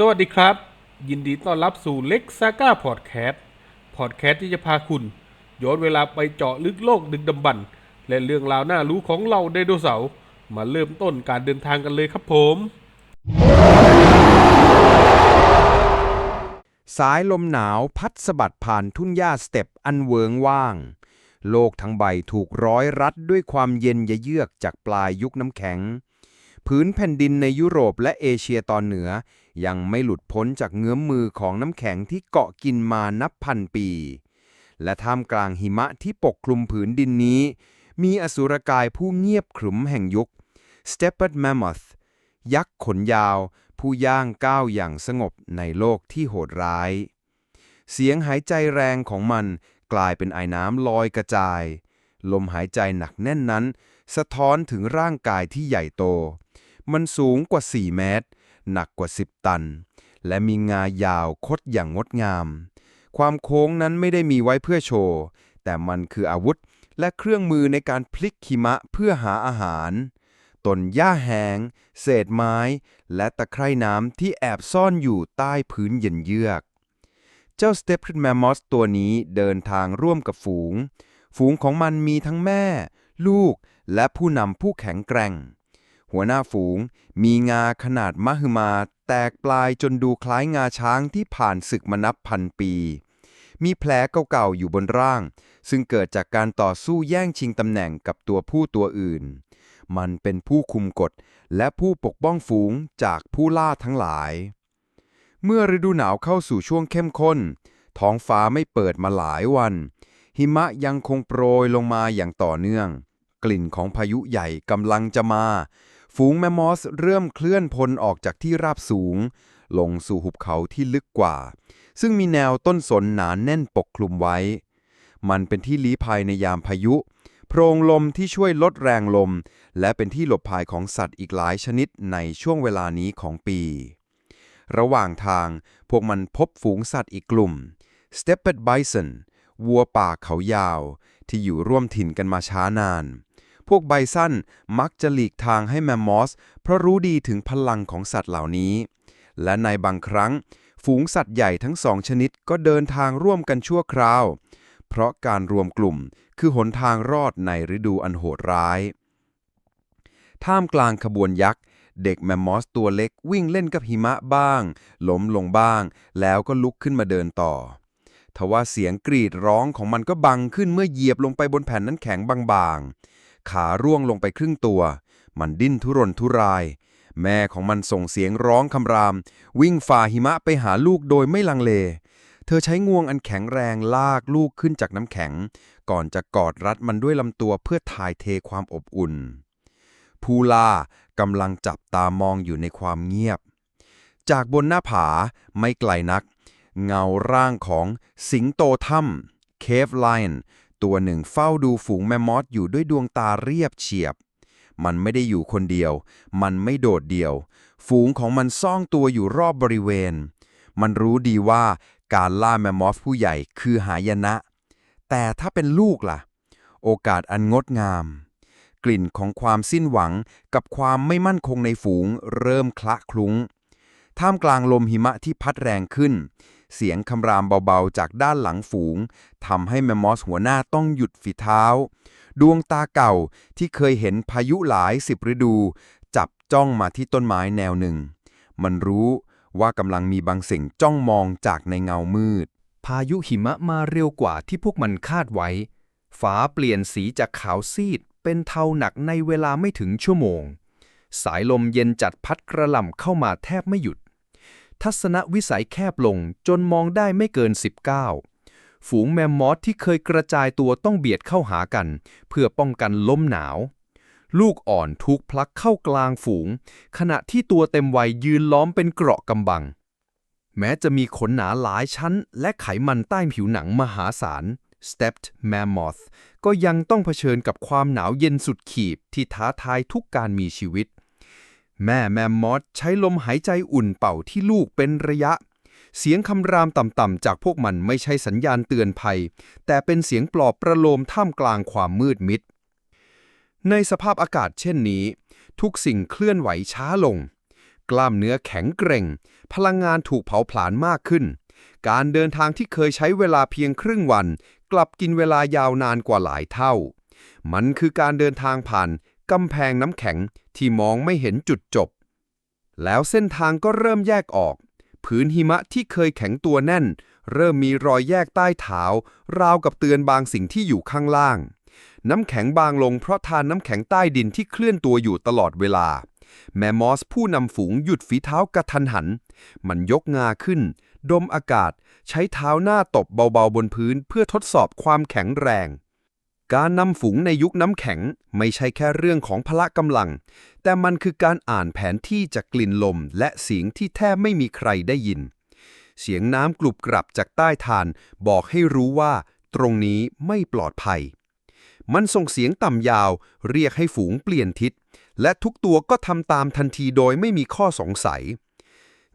สวัสดีครับ ยินดีต้อนรับสู่เล็กซาก้าพอดแคสต์พอดแคสต์ที่จะพาคุณ ย้อนเวลาไปเจาะลึกโลกดึกดำบรรพ์และเรื่องราวน่ารู้ของเราไดโนเสาร์มาเริ่มต้นการเดินทางกันเลยครับผม สายลมหนาวพัดสะบัดผ่านทุ่งหญ้าสเต็ปอันเวิงว่าง โลกทั้งใบถูกร้อยรัดด้วยความเย็นยะเยือกจากปลายยุคน้ำแข็ง พื้นแผ่นดินในยุโรปและเอเชียตอนเหนือ ยังไม่หลุดพ้นจากเงื้อมมือของน้ำแข็งที่เกาะกินมานับพันปี และท่ามกลางหิมะที่ปกคลุมผืนดินนี้ มีอสุรกายผู้เงียบขรึมแห่งยุค Stepped Mammoth ยักษ์ขนยาว ผู้ย่างก้าวอย่างสงบในโลกที่โหดร้าย เสียงหายใจแรงของมันกลายเป็นไอน้ำลอยกระจาย ลมหายใจหนักแน่นนั้น สะท้อนถึงร่างกายที่ใหญ่โต มันสูงกว่า 4 เมตร หนักกว่า 10 ตัน และมีงายาวคดอย่างงดงาม ความโค้งนั้นไม่ได้มีไว้เพื่อโชว์ แต่มันคืออาวุธและเครื่องมือในการพลิกหิมะเพื่อหาอาหารต้นหญ้าแหงเศษไม้ และตะไคร่น้ำที่แอบซ่อนอยู่ใต้พื้นเย็นเยือก เจ้าสเตปคริดแมมมอสตัวนี้เดินทางร่วมกับฝูง ฝูงของมันมีทั้งแม่ ลูก และผู้นำผู้แข็งแกร่ง หัวหน้าฝูง มีงาขนาดมหึมา แตกปลายจนดูคล้ายงาช้างที่ผ่านศึกมานับพันปี มีแผลเก่าๆอยู่บนร่าง ซึ่งเกิดจากการต่อสู้แย่งชิงตำแหน่งกับตัวผู้ตัวอื่น มันเป็นผู้คุมกฎ และผู้ปกป้องฝูงจากผู้ล่าทั้งหลาย เมื่อฤดูหนาวเข้าสู่ช่วงเข้มข้น ท้องฟ้าไม่เปิดมาหลายวัน หิมะยังคงโปรยลงมาอย่างต่อเนื่อง กลิ่นของพายุใหญ่กำลังจะมา ฝูงแมมมอสเริ่มเคลื่อนพลออกจากที่ราบสูง ลงสู่หุบเขาที่ลึกกว่า ซึ่งมีแนวต้นสนหนานแน่นปกคลุมไว้ มันเป็นที่ลี้ภัยในยามพายุ โพรงลมที่ช่วยลดแรงลม และเป็นที่หลบภัยของสัตว์อีกหลายชนิดในช่วงเวลานี้ของปี ระหว่างทางพวกมันพบฝูงสัตว์อีกกลุ่ม Stepped Bison วัวป่าเขายาว ที่อยู่ร่วมถิ่นกันมาช้านาน พวกไบซันมักจะหลีกทางให้แมมมอส เพราะรู้ดีถึงพลังของสัตว์เหล่านี้ และในบางครั้ง ฝูงสัตว์ใหญ่ทั้งสองชนิดก็เดินทางร่วมกันชั่วคราว เพราะการรวมกลุ่มคือหนทางรอดในฤดูอันโหดร้าย ท่ามกลางขบวนยักษ์ เด็กแมมมอสตัวเล็กวิ่งเล่นกับหิมะบ้างล้มลงบ้าง แล้วก็ลุกขึ้นมาเดินต่อทว่าเสียงกรีดร้องของมันก็บังขึ้นเมื่อเหยียบลงไปบนแผ่นน้ำแข็งบางๆ ขาร่วงลงไปครึ่งตัว มันดิ้นทุรนทุราย แม่ของมันส่งเสียงร้องคำราม วิ่งฝ่าหิมะไปหาลูกโดยไม่ลังเล เธอใช้งวงอันแข็งแรงลากลูกขึ้นจากน้ำแข็ง ก่อนจะกอดรัดมันด้วยลำตัวเพื่อถ่ายเทความอบอุ่น ภูลากำลังจับตามองอยู่ในความเงียบ จากบนหน้าผาไม่ไกลนัก เงาร่างของสิงโตถ้ำเคฟไลน์ ตัวหนึ่งเฝ้าดูฝูงแมมมอสอยู่ด้วยดวงตาเรียบเฉียบ มันไม่ได้อยู่คนเดียว มันไม่โดดเดี่ยว ฝูงของมันซ่องตัวอยู่รอบบริเวณ มันรู้ดีว่าการล่าแมมมอสผู้ใหญ่คือหายนะ แต่ถ้าเป็นลูกล่ะ โอกาสอันงดงาม กลิ่นของความสิ้นหวังกับความไม่มั่นคงในฝูงเริ่มคละคลุ้ง ท่ามกลางลมหิมะที่พัดแรงขึ้น เสียงคำรามเบาๆจากด้านหลังฝูงทำให้แมมมอสหัวหน้าต้องหยุดฝีเท้า ดวงตาเก่าที่เคยเห็นพายุหลายสิบฤดู จับจ้องมาที่ต้นไม้แนวหนึ่ง มันรู้ว่ากำลังมีบางสิ่งจ้องมองจากในเงามืด พายุหิมะมาเร็วกว่าที่พวกมันคาดไว้ ฟ้าเปลี่ยนสีจากขาวซีดเป็นเทาหนักในเวลาไม่ถึงชั่วโมง สายลมเย็นจัดพัดกระหล่ำเข้ามาแทบไม่หยุด ทัศนวิสัยแคบลงจนมองได้ไม่เกิน 19 ฝูงแมมมอสที่เคยกระจายตัวต้องเบียดเข้าหากัน เพื่อป้องกันลมหนาว ลูกอ่อนถูกพลักเข้ากลางฝูง ขณะที่ตัวเต็มวัยยืนล้อมเป็นเกราะกำบัง แม้จะมีขนหนาหลายชั้น และไขมันใต้ผิวหนังมหาศาล Stepped Mammoth ก็ยังต้องเผชิญกับความหนาวเย็นสุดขีบที่ท้าทายทุกการมีชีวิต แม่แมมมอสใช้ลมหายใจอุ่นเป่าที่ลูกเป็นระยะ เสียงคำรามต่ำๆจากพวกมันไม่ใช่สัญญาณเตือนภัย แต่เป็นเสียงปลอบประโลมท่ามกลางความมืดมิด ในสภาพอากาศเช่นนี้ ทุกสิ่งเคลื่อนไหวช้าลง กล้ามเนื้อแข็งเกร็ง พลังงานถูกเผาผลาญมากขึ้น การเดินทางที่เคยใช้เวลาเพียงครึ่งวัน กลับกินเวลายาวนานกว่าหลายเท่า มันคือการเดินทางผ่าน กำแพงน้ำแข็งที่มองไม่เห็นจุดจบ แล้วเส้นทางก็เริ่มแยกออก พื้นหิมะที่เคยแข็งตัวแน่น เริ่มมีรอยแยกใต้เท้า ราวกับเตือนบางสิ่งที่อยู่ข้างล่าง น้ำแข็งบางลงเพราะทานน้ำแข็งใต้ดินที่เคลื่อนตัวอยู่ตลอดเวลา แมมมอสผู้นำฝูงหยุดฝีเท้ากระทันหัน มันยกงาขึ้น ดมอากาศ ใช้เท้าหน้าตบเบาๆบนพื้นเพื่อทดสอบความแข็งแรง การนำฝูงในยุคน้ำแข็งไม่ใช่แค่เรื่องของพละกำลัง แต่มันคือการอ่านแผนที่จากกลิ่นลม และเสียงที่แทบไม่มีใครได้ยิน เสียงน้ำกลุบกรับจากใต้ฐานบอกให้รู้ว่า ตรงนี้ไม่ปลอดภัย มันส่งเสียงต่ำยาว เรียกให้ฝูงเปลี่ยนทิศ และทุกตัวก็ทำตามทันทีโดยไม่มีข้อสงสัย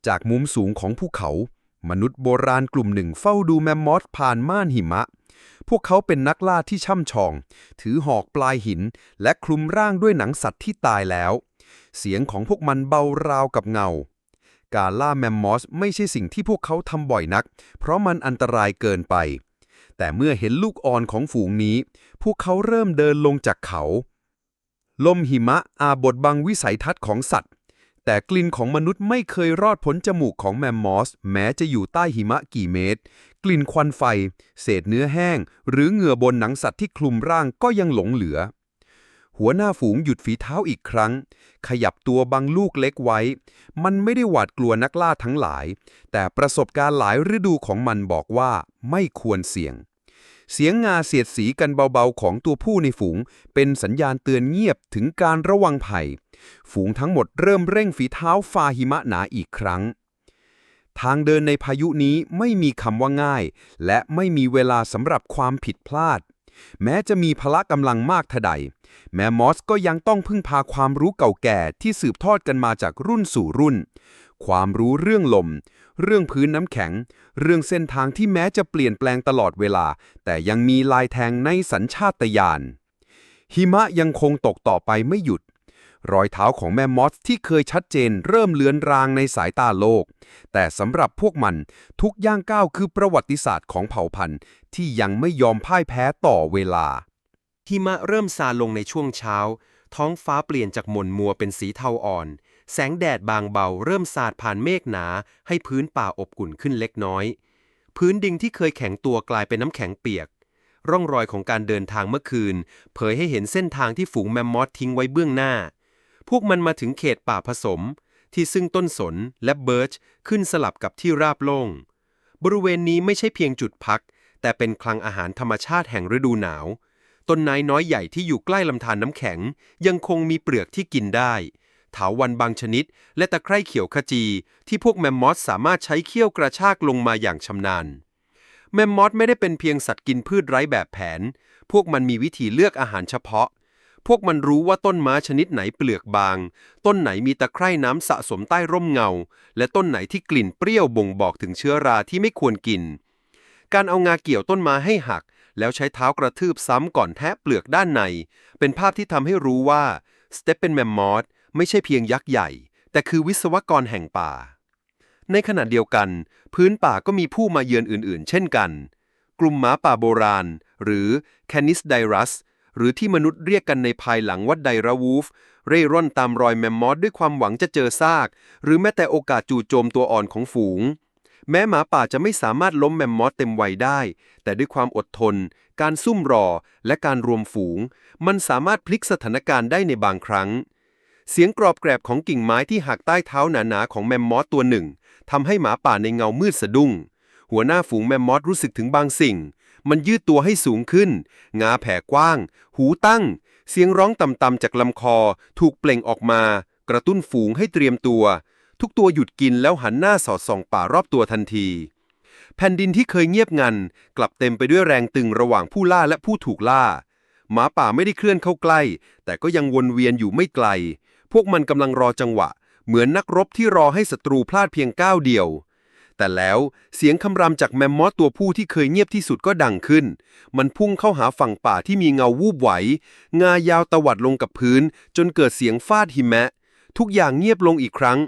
จากมุมสูงของภูเขา มนุษย์โบราณกลุ่มหนึ่งเฝ้าดูแมมมอสผ่านม่านหิมะ พวกเขาเป็นนักล่าที่ช่ำชอง ถือหอกปลายหิน และคลุมร่างด้วยหนังสัตว์ที่ตายแล้ว เสียงของพวกมันเบาราวกับเงา การล่าแมมมอสไม่ใช่สิ่งที่พวกเขาทำบ่อยนัก เพราะมันอันตรายเกินไป แต่เมื่อเห็นลูกอ่อนของฝูงนี้ พวกเขาเริ่มเดินลงจากเขา ลมหิมะอาบดบังวิสัยทัศน์ของสัตว์ แต่กลิ่นของมนุษย์ไม่เคยรอดพ้นจมูกของแมมมอส แม้จะอยู่ใต้หิมะกี่เมตร กลิ่นควันไฟ เศษเนื้อแห้ง หรือเหงื่อบนหนังสัตว์ที่คลุมร่างก็ยังหลงเหลือ หัวหน้าฝูงหยุดฝีเท้าอีกครั้ง ขยับตัวบังลูกเล็กไว้ มันไม่ได้หวาดกลัวนักล่าทั้งหลาย แต่ประสบการณ์หลายฤดูของมันบอกว่าไม่ควรเสี่ยง เสียงงาเสียดสีกันเบาๆของตัวผู้ในฝูง เป็นสัญญาณเตือนเงียบถึงการระวังภัย ฝูงทั้งหมดเริ่มเร่งฝีเท้าฝ่าหิมะหนาอีกครั้ง ทางเดินในพายุนี้ไม่มีคำว่าง่าย และไม่มีเวลาสำหรับความผิดพลาด แม้จะมีพละกำลังมากเท่าใด แม้มอสก็ยังต้องพึ่งพาความรู้เก่าแก่ที่สืบทอดกันมาจากรุ่นสู่รุ่น ความรู้เรื่องลม เรื่องพื้นน้ำแข็ง เรื่องเส้นทางที่แม้จะเปลี่ยนแปลงตลอดเวลา แต่ยังมีลายแทงในสัญชาตญาณหิมะยังคงตกต่อไปไม่หยุด รอยเท้าของแม่มอสที่เคยชัดเจนเริ่มเลือนรางในสายตาโลก แต่สำหรับพวกมันทุกย่างก้าวคือประวัติศาสตร์ของเผ่าพันธุ์ ที่ยังไม่ยอมพ่ายแพ้ต่อเวลา หิมะเริ่มซาลงในช่วงเช้า ท้องฟ้าเปลี่ยนจากหม่นมัวเป็นสีเทาอ่อน แสงแดดบางเบาเริ่มสาดผ่านเมฆหนา ให้พื้นป่าอบอุ่นขึ้นเล็กน้อย พื้นดินที่เคยแข็งตัวกลายเป็นน้ำแข็งเปียก ร่องรอยของการเดินทางเมื่อคืน เผยให้เห็นเส้นทางที่ฝูงแมมมอสทิ้งไว้เบื้องหน้า พวกมันมาถึงเขตป่าผสม ที่ซึ่งต้นสนและเบิร์ชขึ้นสลับกับที่ราบโล่ง บริเวณนี้ไม่ใช่เพียงจุดพัก แต่เป็นคลังอาหารธรรมชาติแห่งฤดูหนาว ต้นไม้น้อยใหญ่ที่อยู่ใกล้ลำธารน้ำแข็ง ยังคงมีเปลือกที่กินได้ เถาวันบางชนิด และตะไคร่เขียวขจี ที่พวกแมมมอสสามารถใช้เขี้ยวกระชากลงมาอย่างชำนาญ แมมมอสไม่ได้เป็นเพียงสัตว์กินพืชไร้แบบแผน พวกมันมีวิธีเลือกอาหารเฉพาะ พวกมันรู้ว่าต้นไม้ชนิดไหนเปลือกบาง ต้นไหนมีตะไคร่น้ำสะสมใต้ร่มเงา และต้นไหนที่กลิ่นเปรี้ยวบ่งบอกถึงเชื้อราที่ไม่ควรกิน การเอางาเกี่ยวต้นไม้ให้หักแล้วใช้เท้ากระทืบซ้ำก่อนแทะเปลือกด้านใน เป็นภาพที่ทำให้รู้ว่าสเตปเป็นแมมมอส ไม่ใช่เพียงยักษ์ใหญ่ แต่คือวิศวกรแห่งป่า ในขณะเดียวกัน พื้นป่าก็มีผู้มาเยือนอื่น ๆ เช่นกัน กลุ่มหมาป่าโบราณ หรือ Canis dirus หรือที่มนุษย์เรียกกันในภายหลังว่าไดราวูฟ เร่ร่อนตามรอยแมมมอสด้วยความหวังจะเจอซาก หรือแม้แต่โอกาสจู่โจมตัวอ่อนของฝูงแม้หมาป่าจะไม่สามารถล้มแมมมอสเต็มวัยได้ แต่ด้วยความอดทน การซุ่มรอ และการรวมฝูง มันสามารถพลิกสถานการณ์ได้ในบางครั้ง เสียงกรอบแกรบของกิ่งไม้ที่หักใต้เท้าหนาๆของแมมมอสตัวหนึ่งทำให้หมาป่าในเงามืดสะดุ้ง หัวหน้าฝูงแมมมอสรู้สึกถึงบางสิ่ง มันยืดตัวให้สูงขึ้น งาแผ่กว้าง หูตั้ง เสียงร้องต่ำๆจากลำคอ ถูกเปล่งออกมา กระตุ้นฝูงให้เตรียมตัว ทุกตัวหยุดกินแล้วหันหน้าสอดส่องป่ารอบตัวทันที แผ่นดินที่เคยเงียบงัน กลับเต็มไปด้วยแรงตึงระหว่างผู้ล่าและผู้ถูกล่า หมาป่าไม่ได้เคลื่อนเข้าใกล้ แต่ก็ยังวนเวียนอยู่ไม่ไกล พวกมันกำลังรอจังหวะ เหมือนนักรบที่รอให้ศัตรูพลาดเพียงก้าวเดียว แต่แล้วเสียงคำรามจากแมมมอสตัวผู้ที่เคยเงียบที่สุดก็ดังขึ้น มันพุ่งเข้าหาฝั่งป่าที่มีเงาวูบไหว งายาวตวัดลงกับพื้น จนเกิดเสียงฟาดหิมะ ทุกอย่างเงียบลงอีกครั้ง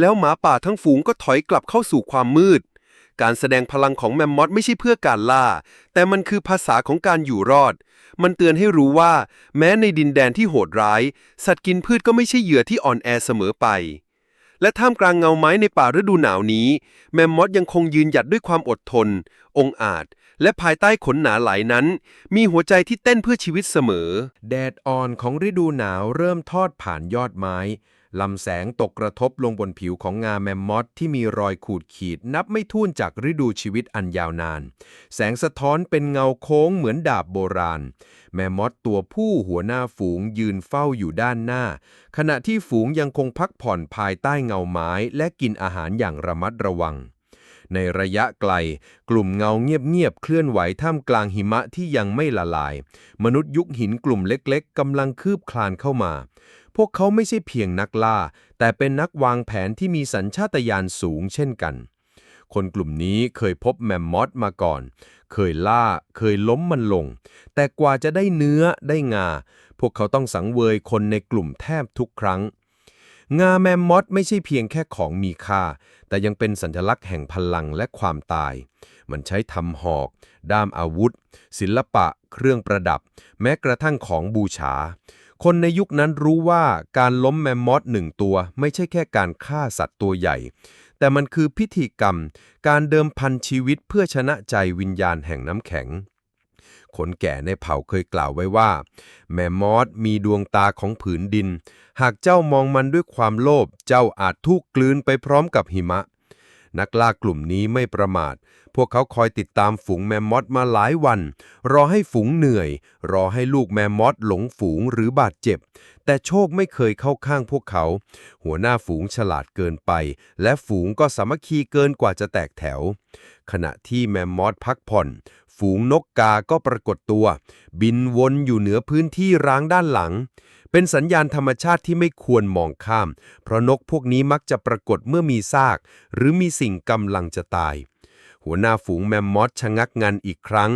แล้วหมาป่าทั้งฝูงก็ถอยกลับเข้าสู่ความมืดการแสดงพลังของแมมมอธไม่ใช่เพื่อการล่า แต่มันคือภาษาของการอยู่รอด มันเตือนให้รู้ว่า แม้ในดินแดนที่โหดร้าย สัตว์กินพืชก็ไม่ใช่เหยื่อที่อ่อนแอเสมอไป และท่ามกลางเงาไม้ในป่าฤดูหนาวนี้ แมมมอธยังคงยืนหยัดด้วยความอดทน องอาจ และภายใต้ขนหนาหลายนั้น มีหัวใจที่เต้นเพื่อชีวิตเสมอ แดดอ่อนของฤดูหนาวเริ่มทอดผ่านยอดไม้ ลำแสงตกกระทบลงบนผิวของงาแมมมอธที่มีรอยขูดขีดนับไม่ถ้วนจากฤดูชีวิตอันยาวนาน แสงสะท้อนเป็นเงาโค้งเหมือนดาบโบราณ แมมมอธตัวผู้หัวหน้าฝูงยืนเฝ้าอยู่ด้านหน้า ขณะที่ฝูงยังคงพักผ่อนภายใต้เงาไม้และกินอาหารอย่างระมัดระวังในระยะไกล กลุ่มเงาเงียบๆ เคลื่อนไหวท่ามกลางหิมะที่ยังไม่ละลาย มนุษย์ยุคหินกลุ่มเล็กๆกำลังคืบคลานเข้ามา พวกเขาไม่ใช่เพียงนักล่า แต่เป็นนักวางแผนที่มีสัญชาตญาณสูงเช่นกัน คนกลุ่มนี้เคยพบแมมมอธมาก่อน เคยล่า เคยล้มมันลง แต่กว่าจะได้เนื้อได้งา พวกเขาต้องสังเวยคนในกลุ่มแทบทุกครั้ง งาแมมมอธไม่ใช่เพียงแค่ของมีค่า แต่ยังเป็นสัญลักษณ์แห่งพลังและความตาย มันใช้ทำหอก ด้ามอาวุธ ศิลปะ เครื่องประดับ แม้กระทั่งของบูชา คนในยุคนั้นรู้ว่าการล้มแมมมอธหนึ่งตัว ไม่ใช่แค่การฆ่าสัตว์ตัวใหญ่ แต่มันคือพิธีกรรม การเดิมพันชีวิตเพื่อชนะใจวิญญาณแห่งน้ำแข็ง คนแก่ในเผ่าเคยกล่าวไว้ว่า แมมมอธมีดวงตาของผืนดิน หากเจ้ามองมันด้วยความโลภเจ้าอาจถูกกลืนไปพร้อมกับหิมะ นักล่ากลุ่มนี้ไม่ประมาท พวกเขาคอยติดตามฝูงแมมมอธมาหลายวัน รอให้ฝูงเหนื่อย รอให้ลูกแมมมอธหลงฝูงหรือบาดเจ็บ แต่โชคไม่เคยเข้าข้างพวกเขา หัวหน้าฝูงฉลาดเกินไป และฝูงก็สามัคคีเกินกว่าจะแตกแถว ขณะที่แมมมอธพักผ่อน ฝูงนกกาก็ปรากฏตัว บินวนอยู่เหนือพื้นที่ร้างด้านหลัง เป็นสัญญาณธรรมชาติที่ไม่ควรมองข้าม เพราะนกพวกนี้มักจะปรากฏเมื่อมีซาก หรือมีสิ่งกำลังจะตาย หัวหน้าฝูงแมมมอธชะงักงันอีกครั้ง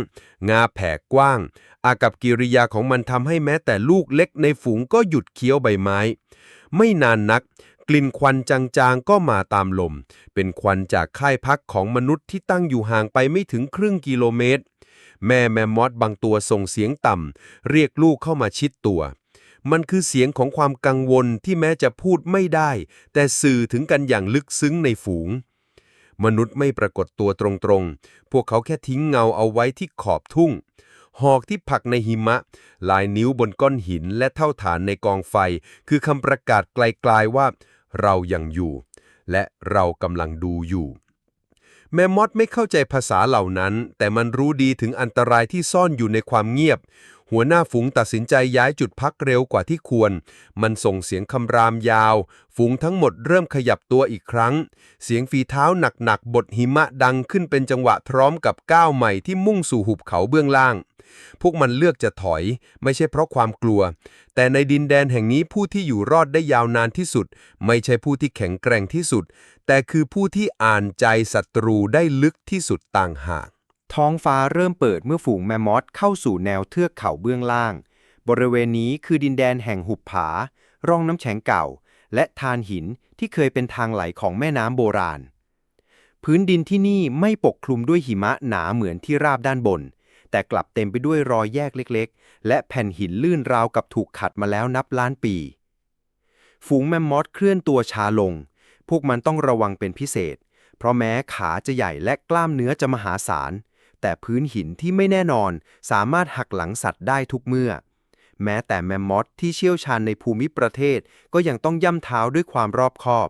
งาแผ่กว้าง อากับกิริยาของมันทำให้แม้แต่ลูกเล็กในฝูงก็หยุดเคี้ยวใบไม้ ไม่นานนักกลิ่นควันจางๆ ก็มาตามลม เป็นควันจากค่ายพักของมนุษย์ที่ตั้งอยู่ห่างไปไม่ถึงครึ่งกิโลเมตร แม่แมมมอธบางตัวส่งเสียงต่ำ เรียกลูกเข้ามาชิดตัว มันคือเสียงของความกังวลที่แม้จะพูดไม่ได้ แต่สื่อถึงกันอย่างลึกซึ้งในฝูง มนุษย์ไม่ปรากฏตัวตรงๆ พวกเขาแค่ทิ้งเงาเอาไว้ที่ขอบทุ่ง หอกที่ผักในหิมะ ลายนิ้วบนก้อนหินและเท่าฐานในกองไฟ คือคำประกาศไกลๆว่า เรายังอยู่ และเรากำลังดูอยู่แมมมอธไม่เข้าใจภาษาเหล่านั้น แต่มันรู้ดีถึงอันตรายที่ซ่อนอยู่ในความเงียบ หัวหน้าฝูงตัดสินใจย้ายจุดพักเร็วกว่าที่ควร มันส่งเสียงคำรามยาว ฝูงทั้งหมดเริ่มขยับตัวอีกครั้ง เสียงฝีเท้าหนักๆบดหิมะดังขึ้นเป็นจังหวะพร้อมกับก้าวใหม่ที่มุ่งสู่หุบเขาเบื้องล่าง พวกมันเลือกจะถอย ไม่ใช่เพราะความกลัว แต่ในดินแดนแห่งนี้ผู้ที่อยู่รอดได้ยาวนานที่สุด ไม่ใช่ผู้ที่แข็งแกร่งที่สุด แต่คือผู้ที่อ่านใจศัตรูได้ลึกที่สุดต่างหาก ท้องฟ้าเริ่มเปิดเมื่อฝูงแมมมอธเข้าสู่แนวเทือกเขาเบื้องล่าง บริเวณนี้คือดินแดนแห่งหุบผา ร่องน้ำแข็งเก่า และทานหินที่เคยเป็นทางไหลของแม่น้ำโบราณ พื้นดินที่นี่ไม่ปกคลุมด้วยหิมะหนาเหมือนที่ราบด้านบน แต่กลับเต็มไปด้วยรอยแยกเล็กๆ และแผ่นหินลื่นราวกับถูกขัดมาแล้วนับล้านปี ฝูงแมมมอธเคลื่อนตัวช้าลง พวกมันต้องระวังเป็นพิเศษ เพราะแม้ขาจะใหญ่และกล้ามเนื้อจะมหาศาล แต่พื้นหินที่ไม่แน่นอน สามารถหักหลังสัตว์ได้ทุกเมื่อ แม้แต่แมมมอธที่เชี่ยวชาญในภูมิประเทศก็ยังต้องย่ำเท้าด้วยความรอบคอบ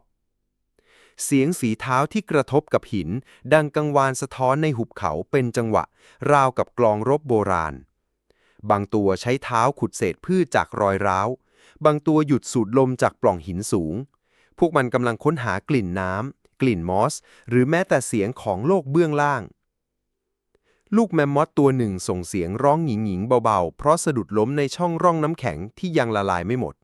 เสียงฝีเท้าที่กระทบกับหิน ดังกังวานสะท้อนในหุบเขาเป็นจังหวะ ราวกับกลองรบโบราณ บางตัวใช้เท้าขุดเศษพืชจากรอยร้าว บางตัวหยุดสูดลมจากปล่องหินสูง พวกมันกำลังค้นหากลิ่นน้ำกลิ่นมอส หรือแม้แต่เสียงของโลกเบื้องล่าง ลูกแมมมอธตัวหนึ่งส่งเสียงร้องหญิงๆเบาๆ เพราะสะดุดล้มในช่องร่องน้ำแข็งที่ยังละลายไม่หมด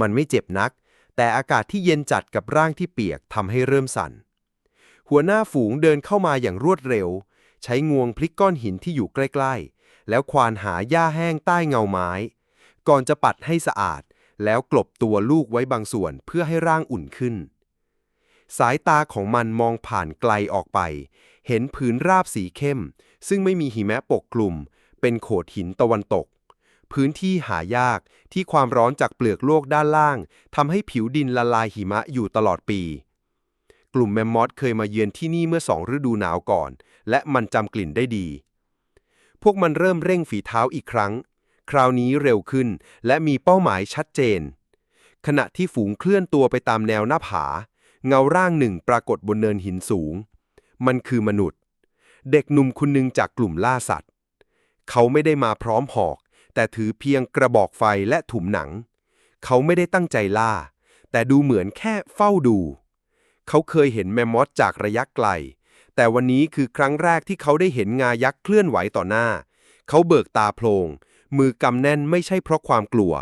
มันไม่เจ็บนัก แต่อากาศที่เย็นจัดกับร่างที่เปียกทำให้เริ่มสั่น หัวหน้าฝูงเดินเข้ามาอย่างรวดเร็ว ใช้งวงพลิกก้อนหินที่อยู่ใกล้ๆ แล้วควานหาหญ้าแห้งใต้เงาไม้ ก่อนจะปัดให้สะอาด แล้วกลบตัวลูกไว้บางส่วนเพื่อให้ร่างอุ่นขึ้น สายตาของมันมองผ่านไกลออกไป เห็นผืนราบสีเข้ม ซึ่งไม่มีหิมะปกคลุม เป็นโขดหินตะวันตก พื้นที่หายากที่ความร้อนจากเปลือกโลกด้านล่างทำให้ผิวดินละลายหิมะอยู่ตลอดปี กลุ่มแมมมอสเคยมาเยือนที่นี่เมื่อสองฤดูหนาวก่อน และมันจำกลิ่นได้ดี พวกมันเริ่มเร่งฝีเท้าอีกครั้ง คราวนี้เร็วขึ้นและมีเป้าหมายชัดเจน ขณะที่ฝูงเคลื่อนตัวไปตามแนวหน้าผา เงาร่างหนึ่งปรากฏบนเนินหินสูง มันคือมนุษย์ เด็กหนุ่มคนหนึ่งจากกลุ่มล่าสัตว์ เขาไม่ได้มาพร้อมหอก แต่ถือเพียงกระบอกไฟและถุมหนัง เขาไม่ได้ตั้งใจล่า แต่ดูเหมือนแค่เฝ้าดู เขาเคยเห็นแมมมอสจากระยะไกล แต่วันนี้คือครั้งแรกที่เขาได้เห็นงายักษ์เคลื่อนไหวต่อหน้า เขาเบิกตาโพลงมือกำแน่นไม่ใช่เพราะความกลัว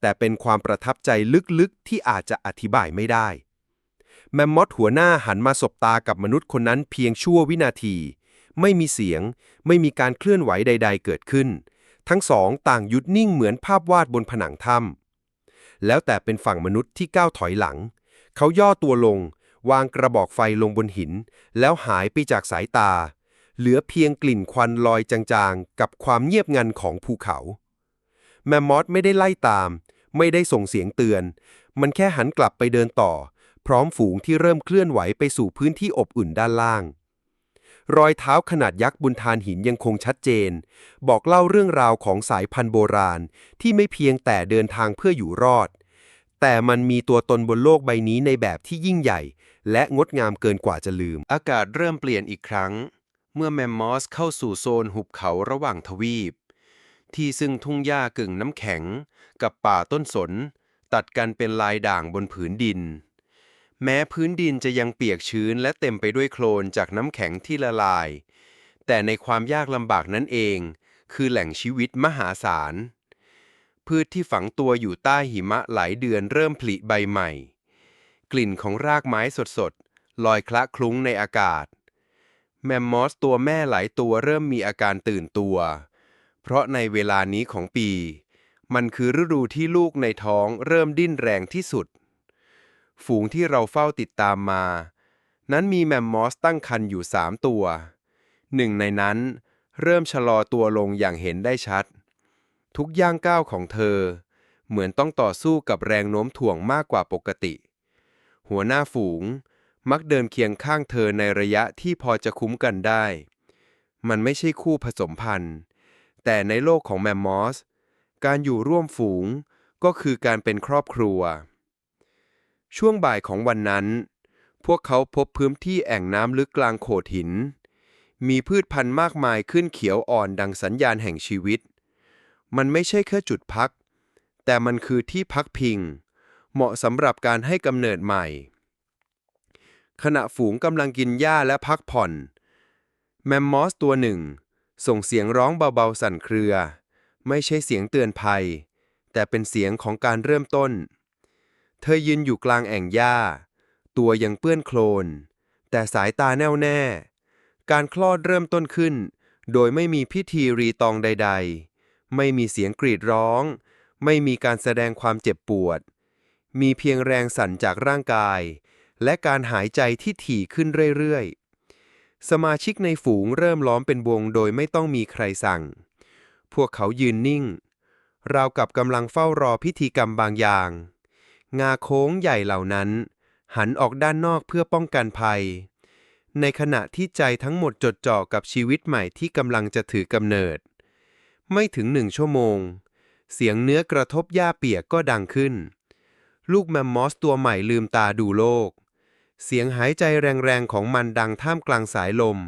แต่เป็นความประทับใจลึกๆที่อาจจะอธิบายไม่ได้ แมมมอสหัวหน้าหันมาสบตากับมนุษย์คนนั้นเพียงชั่ววินาที ไม่มีเสียง ไม่มีการเคลื่อนไหวใด ๆ เกิดขึ้น ทั้งสองต่างหยุดนิ่งเหมือนภาพวาดบนผนังถ้ำแล้วแต่เป็นฝั่งมนุษย์ที่ก้าวถอยหลัง เขาย่อตัวลง วางกระบอกไฟลงบนหิน แล้วหายไปจากสายตา เหลือเพียงกลิ่นควันลอยจางๆ กับความเงียบงันของภูเขา แมมมอสไม่ได้ไล่ตาม ไม่ได้ส่งเสียงเตือน มันแค่หันกลับไปเดินต่อ พร้อมฝูงที่เริ่มเคลื่อนไหวไปสู่พื้นที่อบอุ่นด้านล่าง รอยเท้าขนาดยักษ์บนทานหินยังคงชัดเจน บอกเล่าเรื่องราวของสายพันธุ์โบราณที่ไม่เพียงแต่เดินทางเพื่ออยู่รอด แต่มันมีตัวตนบนโลกใบนี้ในแบบที่ยิ่งใหญ่ และงดงามเกินกว่าจะลืม อากาศเริ่มเปลี่ยนอีกครั้ง เมื่อแมมมอสเข้าสู่โซนหุบเขาระหว่างทวีป ที่ซึ่งทุ่งหญ้ากึ่งน้ำแข็ง กับป่าต้นสน ตัดกันเป็นลายด่างบนผืนดิน แม้พื้นดินจะยังเปียกชื้นและเต็มไปด้วยโคลนจากน้ำแข็งที่ละลาย แต่ในความยากลำบากนั้นเอง คือแหล่งชีวิตมหาศาล พืชที่ฝังตัวอยู่ใต้หิมะหลายเดือนเริ่มผลิใบใหม่ กลิ่นของรากไม้สดๆ ลอยคละคลุ้งในอากาศ แมมมอสตัวแม่หลายตัวเริ่มมีอาการตื่นตัว เพราะในเวลานี้ของปี มันคือฤดูที่ลูกในท้องเริ่มดิ้นแรงที่สุด ฝูงที่เราเฝ้าติดตามมา นั้นมีแมมมอสตั้งครรภ์อยู่สามตัว หนึ่งในนั้นเริ่มชะลอตัวลงอย่างเห็นได้ชัด ทุกย่างก้าวของเธอ เหมือนต้องต่อสู้กับแรงโน้มถ่วงมากกว่าปกติ หัวหน้าฝูงมักเดินเคียงข้างเธอในระยะที่พอจะคุ้มกันได้ มันไม่ใช่คู่ผสมพันธุ์ แต่ในโลกของแมมมอส การอยู่ร่วมฝูงก็คือการเป็นครอบครัว ช่วงบ่ายของวันนั้น พวกเขาพบพื้นที่แอ่งน้ำลึกกลางโขดหิน มีพืชพันธุ์มากมายขึ้นเขียวอ่อนดังสัญญาณแห่งชีวิต มันไม่ใช่แค่จุดพัก แต่มันคือที่พักพิง เหมาะสำหรับการให้กำเนิดใหม่ ขณะฝูงกำลังกินหญ้าและพักผ่อน แมมมอสตัวหนึ่ง ส่งเสียงร้องเบาๆสั่นเครือ ไม่ใช่เสียงเตือนภัย แต่เป็นเสียงของการเริ่มต้น เธอยืนอยู่กลางแอ่งหญ้า ตัวยังเปื้อนโคลน แต่สายตาแน่วแน่ การคลอดเริ่มต้นขึ้น โดยไม่มีพิธีรีตองใด ๆ ไม่มีเสียงกรีดร้อง ไม่มีการแสดงความเจ็บปวด มีเพียงแรงสั่นจากร่างกาย และการหายใจที่ถี่ขึ้นเรื่อยๆ สมาชิกในฝูงเริ่มล้อมเป็นวงโดยไม่ต้องมีใครสั่ง พวกเขายืนนิ่ง ราวกับกำลังเฝ้ารอพิธีกรรมบางอย่าง งาโค้งใหญ่เหล่านั้น หันออกด้านนอกเพื่อป้องกันภัย ในขณะที่ใจทั้งหมดจดจ่อกับชีวิตใหม่ที่กำลังจะถือกำเนิด ไม่ถึงหนึ่งชั่วโมง เสียงเนื้อกระทบหญ้าเปียกก็ดังขึ้น ลูกแมมมอสตัวใหม่ลืมตาดูโลก เสียงหายใจแรงๆของมันดังท่ามกลางสายลม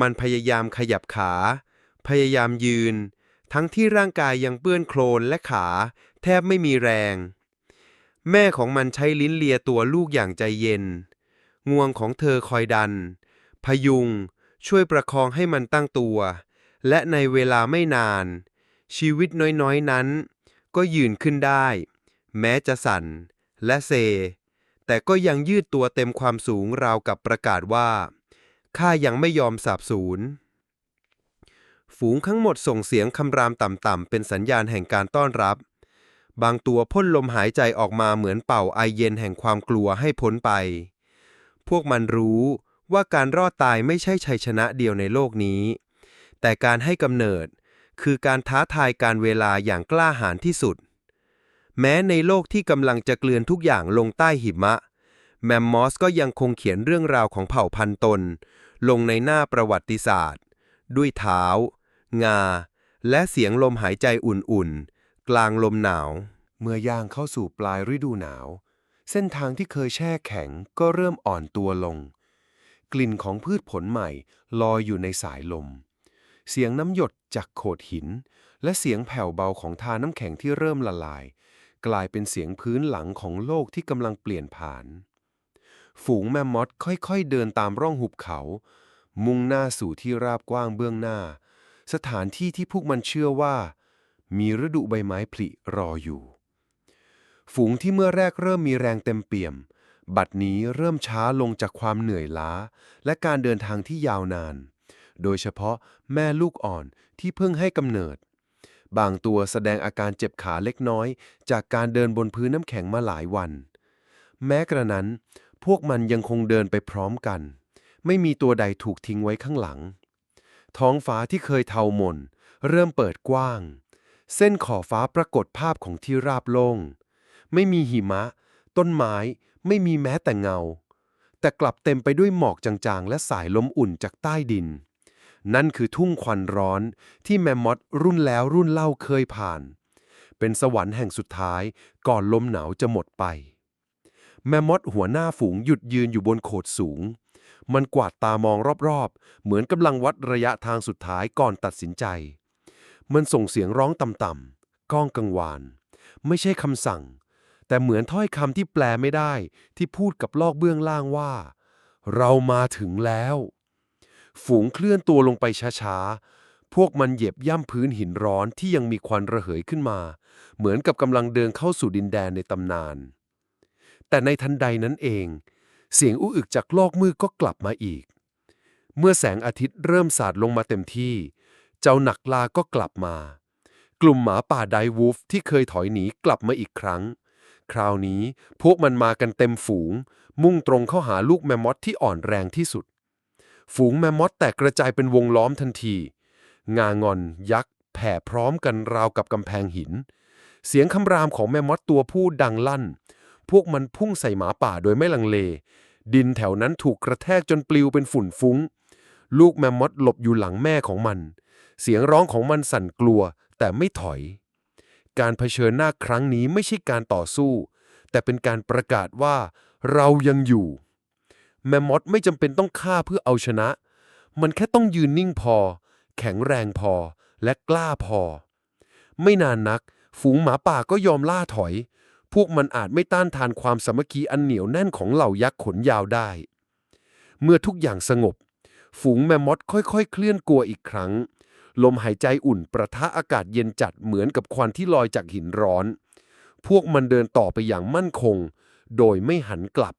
มันพยายามขยับขา พยายามยืน ทั้งที่ร่างกายยังเปื้อนโคลนและขา แทบไม่มีแรง แม่ของมันใช้ลิ้นเลียตัวลูกอย่างใจเย็น งวงของเธอคอยดัน พยุง ช่วยประคองให้มันตั้งตัว และในเวลาไม่นาน ชีวิตน้อยๆนั้น ก็ยืนขึ้นได้ แม้จะสั่น และเซ แต่ก็ยังยืดตัวเต็มความสูงราวกับประกาศว่า ข้ายังไม่ยอมสาบสูญฝูงทั้งหมดส่งเสียงคำรามต่ำๆเป็นสัญญาณแห่งการต้อนรับ บางตัวพ่นลมหายใจออกมาเหมือนเป่าไอเย็นแห่งความกลัวให้พ้นไป พวกมันรู้ว่าการรอดตายไม่ใช่ชัยชนะเดียวในโลกนี้ แต่การให้กำเนิดคือการท้าทายการเวลาอย่างกล้าหาญที่สุด แม้ในโลกที่กำลังจะเกลื่อนทุกอย่างลงใต้หิมะ แมมมอสก็ยังคงเขียนเรื่องราวของเผ่าพันธุ์ตน ลงในหน้าประวัติศาสตร์ ด้วยเท้า งา และเสียงลมหายใจอุ่นๆ กลางลมหนาว เมื่อย่างเข้าสู่ปลายฤดูหนาว เส้นทางที่เคยแช่แข็งก็เริ่มอ่อนตัวลง กลิ่นของพืชผลใหม่ลอยอยู่ในสายลม เสียงน้ำหยดจากโขดหิน และเสียงแผ่วเบาของทาน้ำแข็งที่เริ่มละลาย กลายเป็นเสียงพื้นหลังของโลกที่กำลังเปลี่ยนผ่าน ฝูงแมมมอธค่อยๆ เดินตามร่องหุบเขา มุ่งหน้าสู่ที่ราบกว้างเบื้องหน้า สถานที่ที่พวกมันเชื่อว่า มีฤดูใบไม้ผลิรออยู่ ฝูงที่เมื่อแรกเริ่มมีแรงเต็มเปี่ยม บัดนี้เริ่มช้าลงจากความเหนื่อยล้า และการเดินทางที่ยาวนาน โดยเฉพาะแม่ลูกอ่อนที่เพิ่งให้กำเนิด บางตัวแสดงอาการเจ็บขาเล็กน้อย จากการเดินบนพื้นน้ำแข็งมาหลายวัน แม้กระนั้น พวกมันยังคงเดินไปพร้อมกัน ไม่มีตัวใดถูกทิ้งไว้ข้างหลัง ท้องฟ้าที่เคยเทาหม่นเริ่มเปิดกว้าง เส้นขอบฟ้าปรากฏภาพของที่ราบโล่ง ไม่มีหิมะ ต้นไม้ ไม่มีแม้แต่เงา แต่กลับเต็มไปด้วยหมอกจางๆ และสายลมอุ่นจากใต้ดิน นั่นคือทุ่งควันร้อนที่แมมมอธรุ่นแล้วรุ่นเล่าเคยผ่าน เป็นสวรรค์แห่งสุดท้ายก่อนลมหนาวจะหมดไป แมมมอธหัวหน้าฝูงหยุดยืนอยู่บนโขดสูง มันกวาดตามองรอบๆ เหมือนกำลังวัดระยะทางสุดท้ายก่อนตัดสินใจ มันส่งเสียงร้องต่ำๆก้องกังวาน ไม่ใช่คำสั่ง แต่เหมือนถ้อยคำที่แปลไม่ได้ ที่พูดกับลอกเบื้องล่างว่า เรามาถึงแล้ว ฝูงเคลื่อนตัวลงไปช้าๆ พวกมันเหยียบย่ำพื้นหินร้อนที่ยังมีควันระเหยขึ้นมา เหมือนกับกำลังเดินเข้าสู่ดินแดนในตำนาน แต่ในทันใดนั้นเอง เสียงอื้อึกจากโลกมืดก็กลับมาอีก เมื่อแสงอาทิตย์เริ่มสาดลงมาเต็มที่ เจ้าหนักลาก็กลับมา กลุ่มหมาป่าไดวูฟที่เคยถอยหนีกลับมาอีกครั้ง คราวนี้พวกมันมากันเต็มฝูง มุ่งตรงเข้าหาลูกแมมมอธที่อ่อนแรงที่สุด ฝูงแมมมอธแตกกระจายเป็นวงล้อมทันที งางอน ยักษ์ แผ่พร้อมกันราวกับกำแพงหิน เสียงคำรามของแมมมอธตัวผู้ดังลั่น พวกมันพุ่งใส่หมาป่าโดยไม่ลังเล ดินแถวนั้นถูกกระแทกจนปลิวเป็นฝุ่นฟุ้งลูกแมมมอธหลบอยู่หลังแม่ของมัน เสียงร้องของมันสั่นกลัว แต่ไม่ถอย การเผชิญหน้าครั้งนี้ไม่ใช่การต่อสู้ แต่เป็นการประกาศว่า เรายังอยู่ แมมมอธไม่จำเป็นต้องฆ่าเพื่อเอาชนะ มันแค่ต้องยืนนิ่งพอ แข็งแรงพอและกล้าพอ ไม่นานนัก ฝูงหมาป่าก็ยอมล่าถอย พวกมันอาจไม่ต้านทานความสามัคคีอันเหนียวแน่นของเหล่ายักษ์ขนยาวได้ เมื่อทุกอย่างสงบ ฝูงแมมมอธค่อยๆ เคลื่อนกลัวอีกครั้ง ลมหายใจอุ่นประทะอากาศเย็นจัดเหมือนกับควันที่ลอยจากหินร้อน พวกมันเดินต่อไปอย่างมั่นคง โดยไม่หันกลับ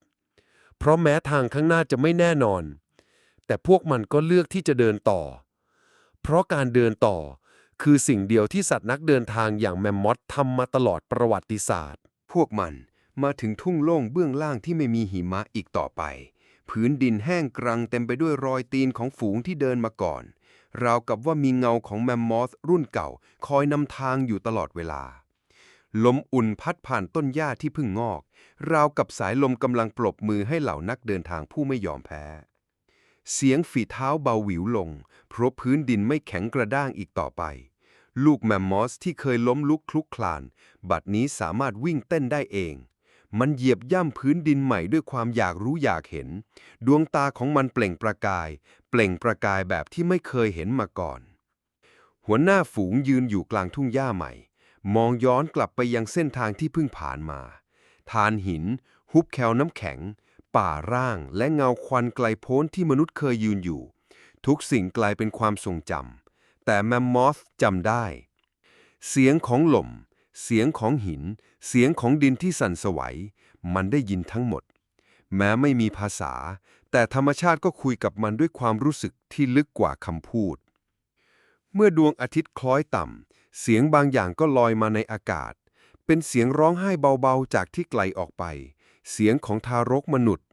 เพราะแม้ทางข้างหน้าจะไม่แน่นอน แต่พวกมันก็เลือกที่จะเดินต่อ เพราะการเดินต่อคือสิ่งเดียวที่สัตว์นักเดินทางอย่างแมมมอธทำมาตลอดประวัติศาสตร์ พวกมันมาถึงทุ่งโล่งเบื้องล่างที่ไม่มีหิมะอีกต่อไป พื้นดินแห้งกรังเต็มไปด้วยรอยตีนของฝูงที่เดินมาก่อน ราวกับว่ามีเงาของแมมมอธรุ่นเก่า คอยนำทางอยู่ตลอดเวลา ลมอุ่นพัดผ่านต้นหญ้าที่เพิ่งงอก ราวกับสายลมกำลังปรบมือให้เหล่านักเดินทางผู้ไม่ยอมแพ้ เสียงฝีเท้าเบาหวิวลง เพราะพื้นดินไม่แข็งกระด้างอีกต่อไป ลูกแมมมอสที่เคยล้มลุกคลุกคลาน บัดนี้สามารถวิ่งเต้นได้เอง มันเหยียบย่ำพื้นดินใหม่ด้วยความอยากรู้อยากเห็น ดวงตาของมันเปล่งประกาย เปล่งประกายแบบที่ไม่เคยเห็นมาก่อน หัวหน้าฝูงยืนอยู่กลางทุ่งหญ้าใหม่ มองย้อนกลับไปยังเส้นทางที่เพิ่งผ่านมา ทานหิน หุบแคลน้ำแข็ง ป่าร่างและเงาควันไกลโพ้นที่มนุษย์เคยยืนอยู่ ทุกสิ่งกลายเป็นความทรงจำแต่แมมมอธจำได้ เสียงของลม เสียงของหิน เสียงของดินที่สั่นสวัย มันได้ยินทั้งหมด แม้ไม่มีภาษา แต่ธรรมชาติก็คุยกับมันด้วยความรู้สึกที่ลึกกว่าคำพูด เมื่อดวงอาทิตย์คล้อยต่ำ เสียงบางอย่างก็ลอยมาในอากาศ เป็นเสียงร้องไห้เบาๆจากที่ไกลออกไป เสียงของทารกมนุษย์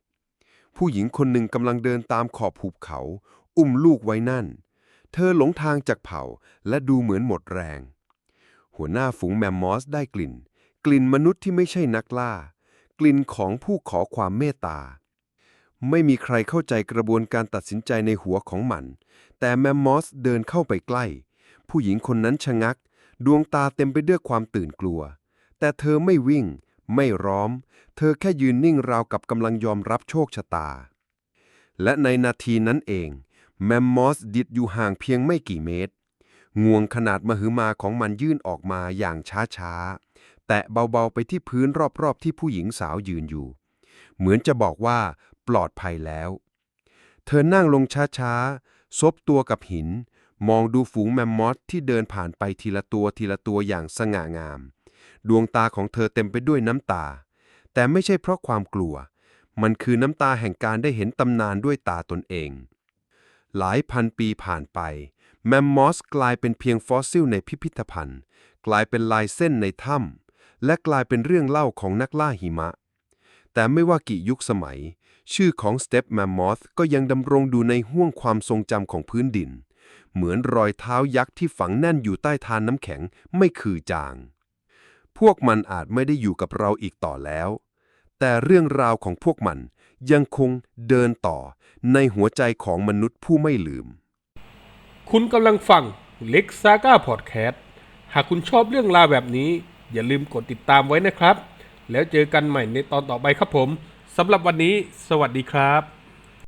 ผู้หญิงคนหนึ่งกำลังเดินตามขอบหุบเขา อุ้มลูกไว้นั่น เธอหลงทางจากเผ่าและดูเหมือนหมดแรง หัวหน้าฝูงแมมมอสได้กลิ่น กลิ่นมนุษย์ที่ไม่ใช่นักล่า กลิ่นของผู้ขอความเมตตา ไม่มีใครเข้าใจกระบวนการตัดสินใจในหัวของมัน แต่แมมมอสเดินเข้าไปใกล้ ผู้หญิงคนนั้นชะงัก ดวงตาเต็มไปด้วยความตื่นกลัว แต่เธอไม่วิ่ง ไม่ร้อม เธอแค่ยืนนิ่งราวกับกำลังยอมรับโชคชะตา และในนาทีนั้นเองแมมมอสดิดอยู่ห่างเพียงไม่กี่เมตร งวงขนาดมหึมาของมันยื่นออกมาอย่างช้าๆ แตะเบาๆไปที่พื้นรอบๆ ที่ผู้หญิงสาวยืนอยู่ เหมือนจะบอกว่าปลอดภัยแล้ว เธอนั่งลงช้าๆ ซบตัวกับหิน มองดูฝูงแมมมอสที่เดินผ่านไปทีละตัวทีละตัวอย่างสง่างาม ดวงตาของเธอเต็มไปด้วยน้ำตา แต่ไม่ใช่เพราะความกลัว มันคือน้ำตาแห่งการได้เห็นตำนานด้วยตาตนเอง หลายพันปีผ่านไป แมมมอสกลายเป็นเพียงฟอสซิลในพิพิธภัณฑ์ กลายเป็นลายเส้นในถ้ำและกลายเป็นเรื่องเล่าของนักล่าหิมะ แต่ไม่ว่ากี่ยุคสมัย ชื่อของสเตปแมมมอสก็ยังดำรงอยู่ในห้วงความทรงจำของพื้นดิน เหมือนรอยเท้ายักษ์ที่ฝังแน่นอยู่ใต้ทานน้ำแข็งไม่คือจาง พวกมันอาจไม่ได้อยู่กับเราอีกต่อแล้ว แต่เรื่องราวของพวกมันยังคงเดินต่อในหัวใจของมนุษย์ผู้ไม่ลืม คุณกำลังฟังเล็กซาก้าพอดแคสต์หากคุณชอบเรื่องราวแบบนี้ อย่าลืมกดติดตามไว้นะครับ แล้วเจอกันใหม่ในตอนต่อไปครับผมสำหรับวันนี้ สวัสดีครับ